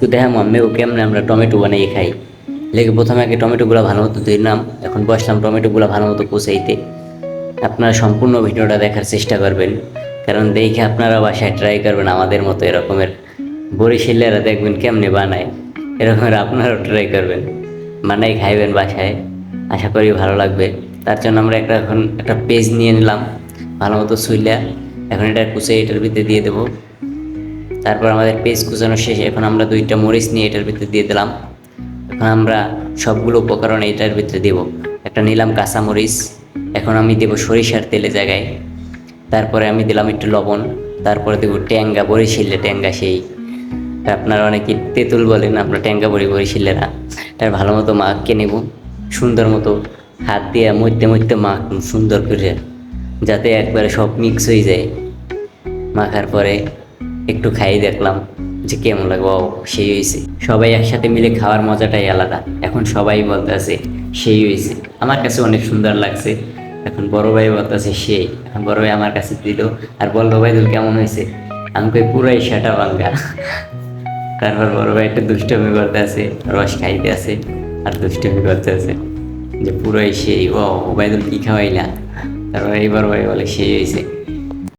আজকে দেখাম আমিও কেমনে আমরা টমেটো বানিয়ে খাই। লেগে প্রথমে আগে টমেটোগুলো ভালো মতো ধুইলাম এখন বসলাম টমেটোগুলো ভালো মতো কুচাইতে আপনারা সম্পূর্ণ ভিডিওটা দেখার চেষ্টা করবেন, কারণ দেখে আপনারা বাসায় ট্রাই করবেন আমাদের মতো এরকমের বরিশালেরা দেখবেন কেমনে বানায়, এরকমের আপনারাও ট্রাই করবেন বানাই খাইবেন বাসায়, আশা করি ভালো লাগবে। তার জন্য আমরা একটা এখন একটা পেজ নিয়ে নিলাম, ভালো মতো সুইলা এখন এটা কুচে এটার ভিতরে দিয়ে দেবো। তারপর আমাদের পেজ কুচানো শেষে। এখন আমরা দুইটা মরিচ নিয়ে এটার ভিতরে দিয়ে দিলাম। এখন আমরা সবগুলো উপকরণ এটার ভিতরে দেব। একটা নিলাম কাঁচা মরিচ। এখন আমি দেব সরিষার তেলে জায়গায়। তারপরে আমি দিলাম একটু লবণ। তারপরে দেবো ট্যাঙ্গা বরিশিলে ট্যাঙ্গা সেই। আপনারা অনেকে তেঁতুল বলেন, আমরা ট্যাঙ্গা বড়ি বরিশিলেরা। তার ভালো মতো মাখকে নেব। সুন্দর মতো হাত দিয়ে মধ্যে মধ্যে মাখ সুন্দর করে। যাতে একবারে সব মিক্স হয়ে যায়। মাখার পরে একটু খাই দেখলাম যে কেমন লাগবে ও সেই হয়েছে সবাই একসাথে মিলে খাওয়ার মজাটাই আলাদা। এখন সবাই বলতেছে, সেই হয়েছে আমার কাছে অনেক সুন্দর লাগছে। এখন বড় ভাই বলতেছে, সেই। এখন বড় ভাই আমার কাছে দিল। আর বলল, ভাই তুল কেমন হয়েছে আমি কই, পুরাই সেটা ভাঙ্গা। তারপর বড় ভাই একটু দুষ্টমি করতে আছে রস খাইতে আছে আর দুষ্টমি করতে আছে যে পুরাই সেই ও ওবায়দুল কি খাওয়াইলা? তারপর এই বড় ভাই বলে, সেই হয়েছে